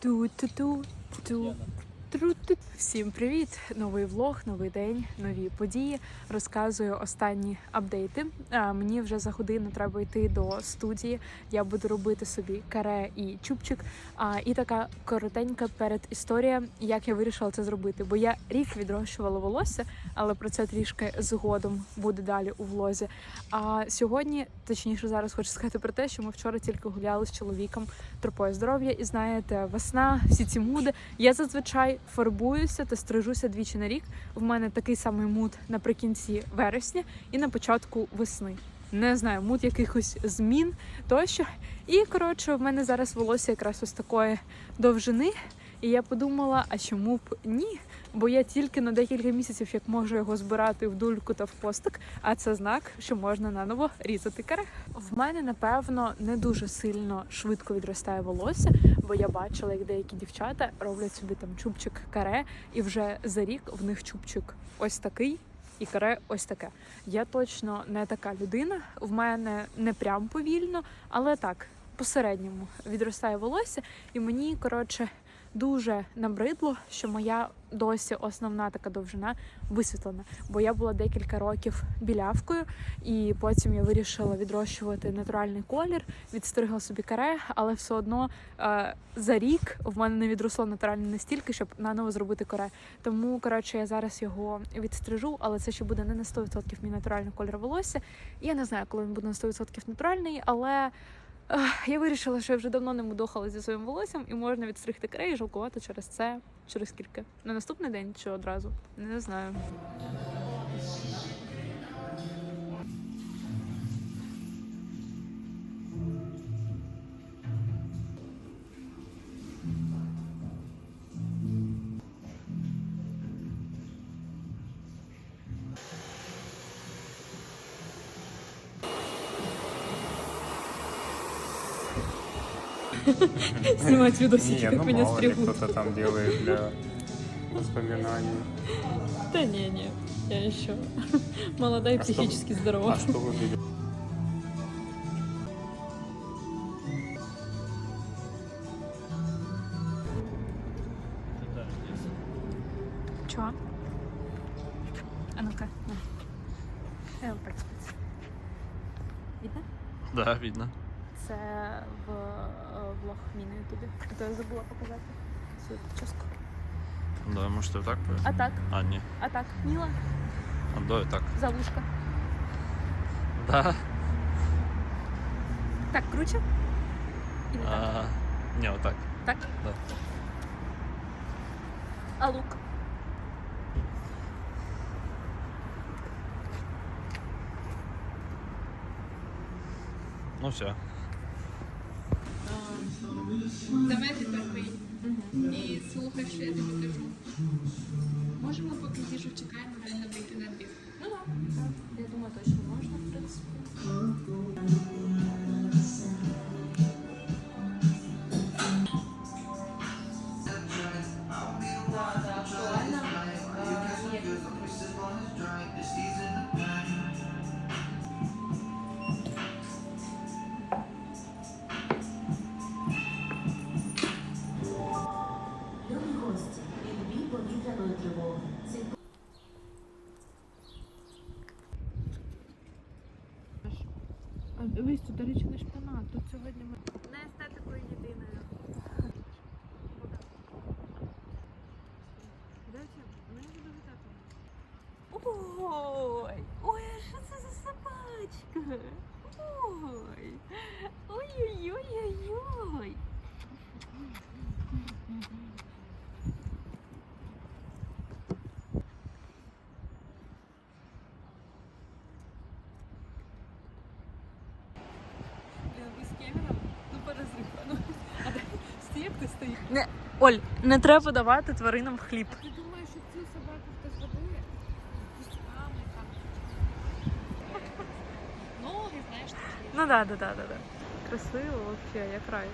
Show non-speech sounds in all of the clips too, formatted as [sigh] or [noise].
Ту-ту-ту-ту. Всім привіт! Новий влог, новий день, нові події. Розказую останні апдейти. Мені вже за годину треба йти до студії. Я буду робити собі каре і чубчик. А, і така коротенька перед історія, як я вирішила це зробити. Бо я рік відрощувала волосся, але про це трішки згодом буде далі у влозі. А сьогодні, точніше, зараз хочу сказати про те, що ми вчора тільки гуляли з чоловіком тропою здоров'я, і знаєте, весна, всі ці муди. Я зазвичай фарбуюся та стрижуся двічі на рік. В мене такий самий мут наприкінці вересня і на початку весни. Не знаю, мут якихось змін тощо. І коротше, в мене зараз волосся якраз ось такої довжини. І я подумала, а чому б ні? Бо я тільки на декілька місяців як можу його збирати в дульку та в постик, а це знак, що можна наново різати каре. В мене напевно не дуже сильно швидко відростає волосся, бо я бачила, як деякі дівчата роблять собі там чубчик каре, і вже за рік в них чубчик ось такий. І каре ось таке. Я точно не така людина. В мене не прям повільно, але так, посередньому відростає волосся, і мені коротше дуже набридло, що моя досі основна така довжина висвітлена. Бо я була декілька років білявкою, і потім я вирішила відрощувати натуральний колір, відстригла собі каре, але все одно е, за рік в мене не відросло натуральне настільки, щоб наново зробити каре. Тому коротше я зараз його відстрижу, але це ще буде не на 100% мій натуральний колір волосся. Я не знаю, коли він буде на 100% натуральний, але. Я вирішила, що я вже давно не мудохала зі своїм волоссям і можна відстригти край і жалкувати через це через скільки? На наступний день чи одразу? Не знаю. [laughs] Знімати відосики, Не, як ну мене мало ли стригуть. кто-то там делает для воспоминаний. Да не, не, я еще [laughs] молода и А что- психически здорова. А что вы [laughs] влог мій на ютубі. То я забула показати свою прическу. Да, может и так повезло. А так, А, не. а так, мило, А, да, и так. за вушко. Да. Так, круче? Или так? А, не, вот так. Так? Да. А лук? Ну все. Давай тепер пий. І слухай, що я тобі кажу. Можемо, поки їжу чекаємо, реально вийти на двір. Ну так. Я думаю, точно можна, в принципі. Ой, ой, а що це за собачка? Ой, ой-ой-ой-ой-ой. Ну? Оль, не треба давати тваринам хліб. Ну да, да, да, да, да. Красиво, взагалі, як рай.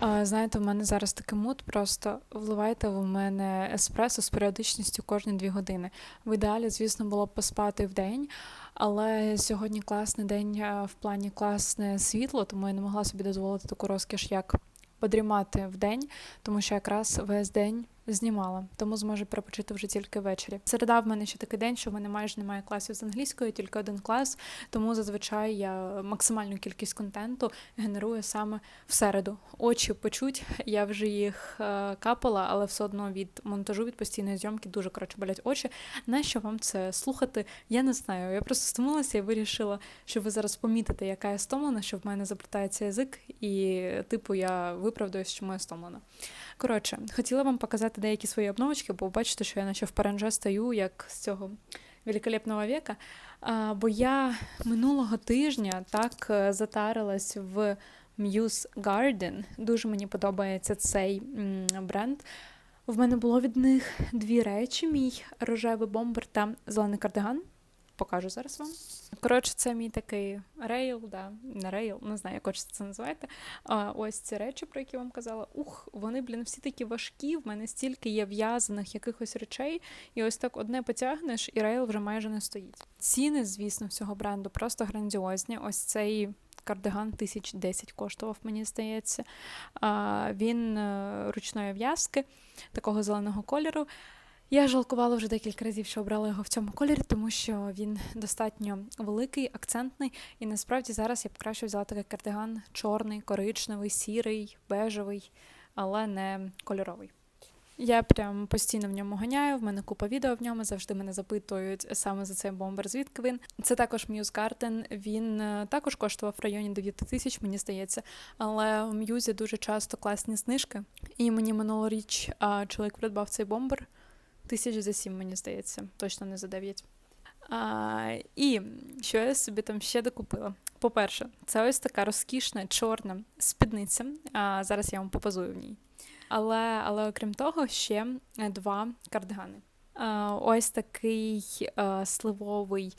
А, знаєте, в мене зараз такий мут, просто вливайте в мене еспресо з періодичністю кожні дві години. В ідеалі, звісно, було б поспати в день, але сьогодні класний день е, в плані класне світло, тому я не могла собі дозволити таку розкіш, як подрімати в день, тому що якраз весь день знімала, тому зможу перепочити вже тільки ввечері. Середа в мене ще такий день, що в мене майже немає класів з англійської, тільки один клас. Тому зазвичай я максимальну кількість контенту генерую саме в середу. Очі почуть, я вже їх е, капала, але все одно від монтажу від постійної зйомки дуже коротше болять очі. Нащо вам це слухати? Я не знаю. Я просто стомилася і вирішила, що ви зараз помітите, яка я стомлена, що в мене заплітається язик, і типу я виправдаюсь, чому я стомлена. Коротше, хотіла вам показати деякі свої обновочки, бо бачите, що я наче в паранже стою, як з цього великолепного віка. А, бо я минулого тижня так е, затарилась в Muse Garden. Дуже мені подобається цей бренд. В мене було від них дві речі: мій рожевий бомбер та зелений кардиган. Покажу зараз вам. Коротше, це мій такий рейл, да, не рейл, не знаю, як хочеться це називати. А, ось ці речі, про які вам казала. Ух, вони, блін, всі такі важкі. В мене стільки є в'язаних якихось речей, і ось так одне потягнеш, і рейл вже майже не стоїть. Ціни, звісно, всього бренду просто грандіозні. Ось цей. Кардиган 1010 коштував, мені здається. Він е, ручної в'язки, такого зеленого кольору. Я жалкувала вже декілька разів, що обрала його в цьому кольорі, тому що він достатньо великий, акцентний, і насправді зараз я б краще взяла такий кардиган чорний, коричневий, сірий, бежевий, але не кольоровий. Я прям постійно в ньому ганяю, в мене купа відео в ньому, завжди мене запитують саме за цей бомбер, звідки він. Це також Muse Garden, він е, також коштував в районі 9 тисяч, мені здається, але у М'юзі дуже часто класні знижки. І мені минулоріч чоловік придбав цей бомбер тисяч за сім, мені здається, точно не за дев'ять. А, і що я собі там ще докупила? По-перше, це ось така розкішна чорна спідниця. А, зараз я вам попозую в ній. Але, але окрім того, ще е, два кардигани. Ось такий е, сливовий,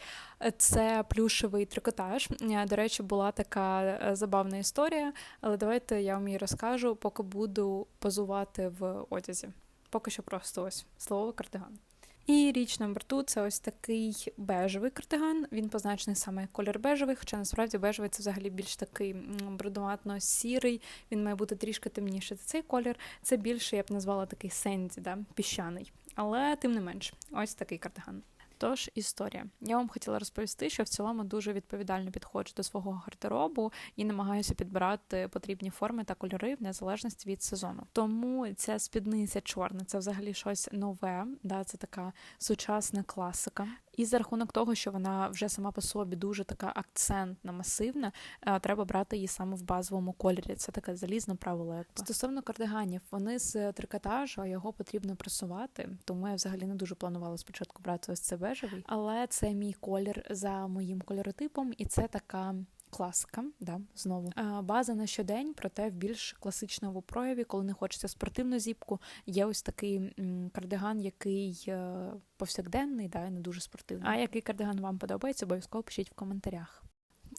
це плюшевий трикотаж. Е, До речі, була така забавна історія, але давайте я вам її розкажу, поки буду позувати в одязі. Поки що просто ось слово кардиган. І річ номер ту це ось такий бежевий кардиган. Він позначений саме як колір бежевий, хоча насправді бежевий це взагалі більш такий м, брудноватно-сірий, він має бути трішки темніший. Це цей колір, це більше, я б назвала такий сенді, да? піщаний. Але тим не менш, ось такий кардиган. Тож історія. Я вам хотіла розповісти, що в цілому дуже відповідально підходжу до свого гардеробу і намагаюся підбирати потрібні форми та кольори в незалежності від сезону. Тому ця спідниця чорна це взагалі щось нове, да, це така сучасна класика. І за рахунок того, що вона вже сама по собі дуже така акцентна, масивна, е, треба брати її саме в базовому кольорі. Це таке залізне правило. Якби. Стосовно кардиганів, вони з трикотажу, а його потрібно просувати. Тому я взагалі не дуже планувала спочатку брати ось це бежевий. Але це мій колір за моїм кольоротипом, і це така. Класика, да, знову база на щодень, проте в більш класичному прояві, коли не хочеться спортивну зіпку, є ось такий кардиган, який е, повсякденний, да, і не дуже спортивний. А який кардиган вам подобається, обов'язково пишіть в коментарях.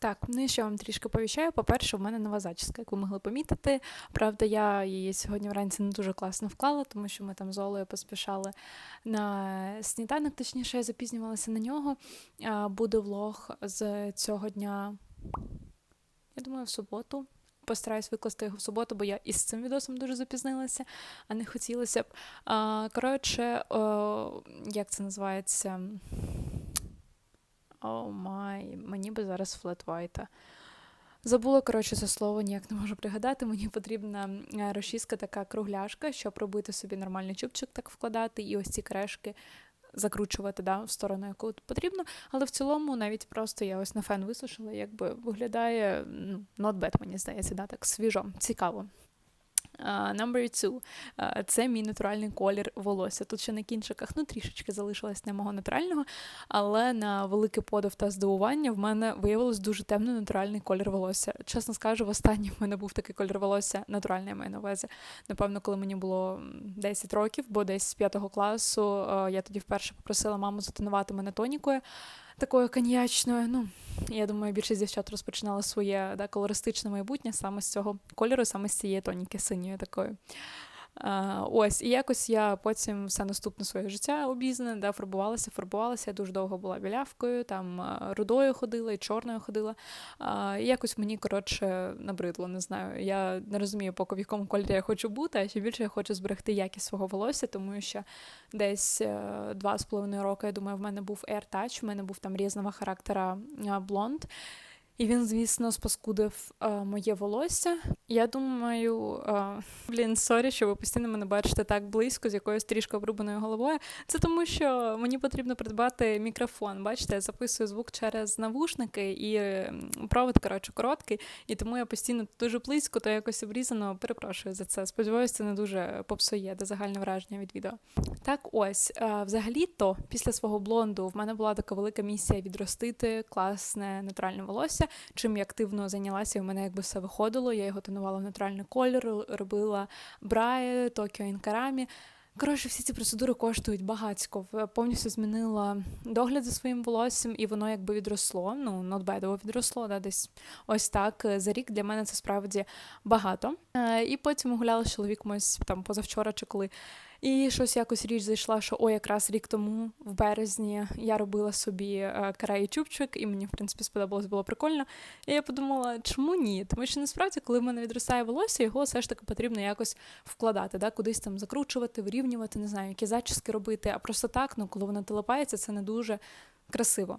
Так, ну і що вам трішки повіщаю. По-перше, в мене нова зачіска, як ви могли помітити. Правда, я її сьогодні вранці не дуже класно вклала, тому що ми там з Олею поспішали на сніданок, точніше, я запізнювалася на нього. Буде влог з цього дня, я думаю, в суботу. Постараюсь викласти його в суботу, бо я із цим відосом дуже запізнилася, а не хотілося б. Коротше, як це називається? О май, мені би зараз флетвайта. Забула, коротше, це слово, ніяк не можу пригадати. Мені потрібна е, розчіска така кругляшка, щоб робити собі нормальний чубчик, так вкладати, і ось ці крешки закручувати да, в сторону, яку потрібно. Але в цілому, навіть просто я ось на фен висушила, якби виглядає ну, not bad, мені здається, да, так свіжо, цікаво. Number two. Це мій натуральний колір волосся. Тут ще на кінчиках ну, трішечки залишилось не мого натурального, але на великий подив та здивування в мене виявилось дуже темний натуральний колір волосся. Чесно скажу, востаннє в мене був такий колір волосся, натуральний я маю на увазі. Напевно, коли мені було м, 10 років, бо десь з 5 класу я тоді вперше попросила маму затонувати мене тонікою. Такою коньячною, ну я думаю, більшість дівчат розпочинали своє да, колористичне майбутнє саме з цього кольору, саме з цієї тоніки синьої такої. Ось, і якось я потім все наступне своє життя обізнане, да, фарбувалася, фарбувалася. Я дуже довго була білявкою, там рудою ходила і чорною ходила. І якось мені коротше набридло, не знаю. Я не розумію, поки в якому кольорі я хочу бути, а ще більше я хочу зберегти якість свого волосся, тому що десь е, два з половиною роки, я думаю, в мене був Air Touch, в мене був там різного характера блонд. І він, звісно, спаскудив е, моє волосся. Я думаю, е, блін, сорі, що ви постійно мене бачите так близько, з якоюсь трішки обрубаною головою. Це тому, що мені потрібно придбати мікрофон. Бачите, я записую звук через навушники і провод, коротше, короткий, і тому я постійно дуже близько, то якось обрізано. Перепрошую за це. Сподіваюся, це не дуже попсує де загальне враження від відео. Так, ось, е, взагалі-то, після свого блонду в мене була така велика місія відростити класне натуральне волосся. Чим я активно зайнялася, і в мене якби все виходило. Я його тонувала в натуральний колір, робила брає, Токіо інкарамі. Коротше, всі ці процедури коштують багатько. Повністю змінила догляд за своїм волоссям, і воно якби відросло. Ну, нотбедово відросло, да, десь ось так. е, За рік для мене це справді багато. Е, І потім гуляла з чоловіком там позавчора чи коли. І щось якось річ зайшла, що о, якраз рік тому, в березні, я робила собі е, чубчик, і мені, в принципі, сподобалось, було прикольно. І я подумала, чому ні? Тому що насправді, коли в мене відростає волосся, його все ж таки потрібно якось вкладати, да? кудись там закручувати, вирівнювати, не знаю, які зачіски робити. А просто так, ну коли воно телепається, це не дуже красиво.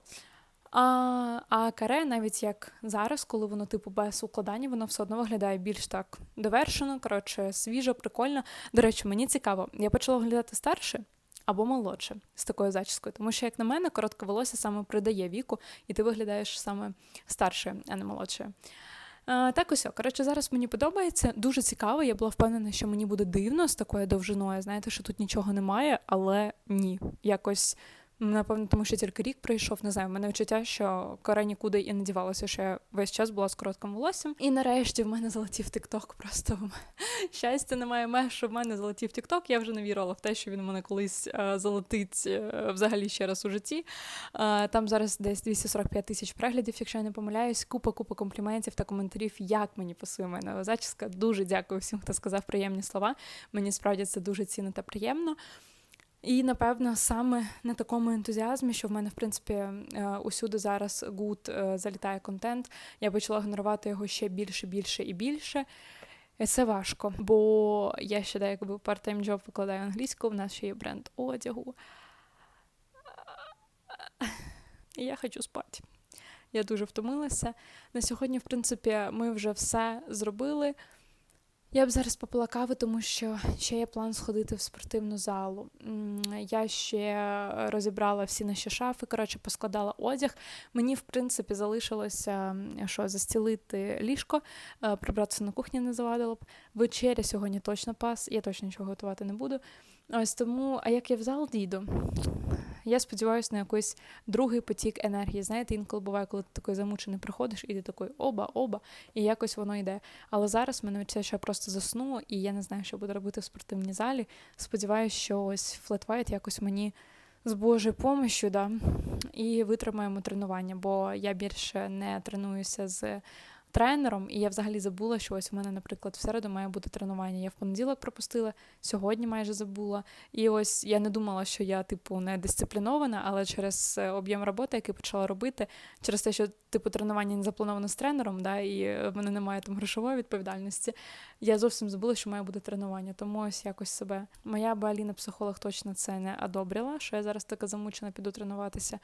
А, а каре, навіть як зараз, коли воно типу без укладання, воно все одно виглядає більш так довершено, коротше, свіжо, прикольно. До речі, мені цікаво, я почала виглядати старше або молодше з такою зачіскою, тому що, як на мене, коротке волосся саме придає віку, і ти виглядаєш саме старшою, а не молодшою. Е, так ось, коротше, зараз мені подобається. Дуже цікаво. Я була впевнена, що мені буде дивно з такою довжиною. Знаєте, що тут нічого немає, але ні. Якось, напевно, тому що тільки рік пройшов. Не знаю, в мене відчуття, що кора нікуди і не дівалася, що я весь час була з коротким волоссям. І нарешті в мене залетів тікток. Просто щастя немає меж, що в мене залетів тікток. Я вже не вірила в те, що він мене колись е, залетить е, взагалі ще раз у житті. Е, Там зараз десь 245 тисяч переглядів, якщо я не помиляюсь, купа купа компліментів та коментарів, як мені пасує нова зачіска. Дуже дякую всім, хто сказав приємні слова. Мені справді це дуже цінно та приємно. І напевно саме на такому ентузіазмі, що в мене в принципі е, усюди зараз гуд е, залітає контент. Я почала генерувати його ще більше, більше і більше. Це важко, бо я ще да, якби part-time job викладаю англійську, в нас ще є бренд одягу. Я хочу спати. Я дуже втомилася. На сьогодні, в принципі, ми вже все зробили. Я б зараз попила кави, тому що ще є план сходити в спортивну залу. Я ще розібрала всі наші шафи, коротше, поскладала одяг. Мені, в принципі, залишилося що застілити ліжко, е, прибратися на кухні не завадило б. Вечеря сьогодні точно пас, я точно нічого готувати не буду. Ось тому, а як я в зал дійду? Я сподіваюся на якийсь другий потік енергії. Знаєте, інколи буває, коли ти такий замучений приходиш, і ти такий оба, оба, і якось воно йде. Але зараз мене відчуття, що я просто засну, і я не знаю, що буду робити в спортивній залі. Сподіваюся, що ось флетвайт якось мені з Божою помощю, да, і витримаємо тренування, бо я більше не тренуюся з тренером, і я взагалі забула, що ось у мене, наприклад, в середу має бути тренування. Я в понеділок пропустила, сьогодні майже забула. І ось я не думала, що я, типу, не дисциплінована, але через е, об'єм роботи, який почала робити, через те, що типу тренування не заплановано з тренером, да, і е, в мене немає там грошової відповідальності. Я зовсім забула, що має бути тренування. Тому ось якось себе. Моя би Аліна психолог точно це не одобрила, що я зараз така замучена піду тренуватися.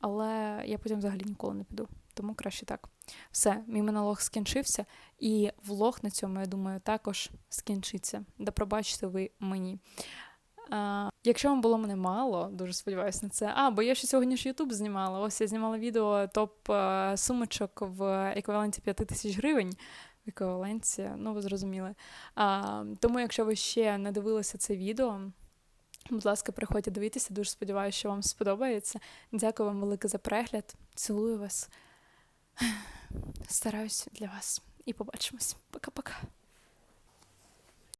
Але я потім взагалі ніколи не піду. Тому краще так. Все, мій монолог скінчився, і влог на цьому, я думаю, також скінчиться. Да пробачте ви мені. А, якщо вам було мене мало, дуже сподіваюся на це. А, бо я ще сьогодні ж Ютуб знімала. Ось я знімала відео топ е, сумочок в еквіваленті 5 тисяч гривень. В еквіваленті, ну ви зрозуміли. А, тому, якщо ви ще не дивилися це відео, будь ласка, приходьте дивитися. Дуже сподіваюся, що вам сподобається. Дякую вам велике за перегляд. Цілую вас. Стараюсь для вас. І побачимось. Пока-пока.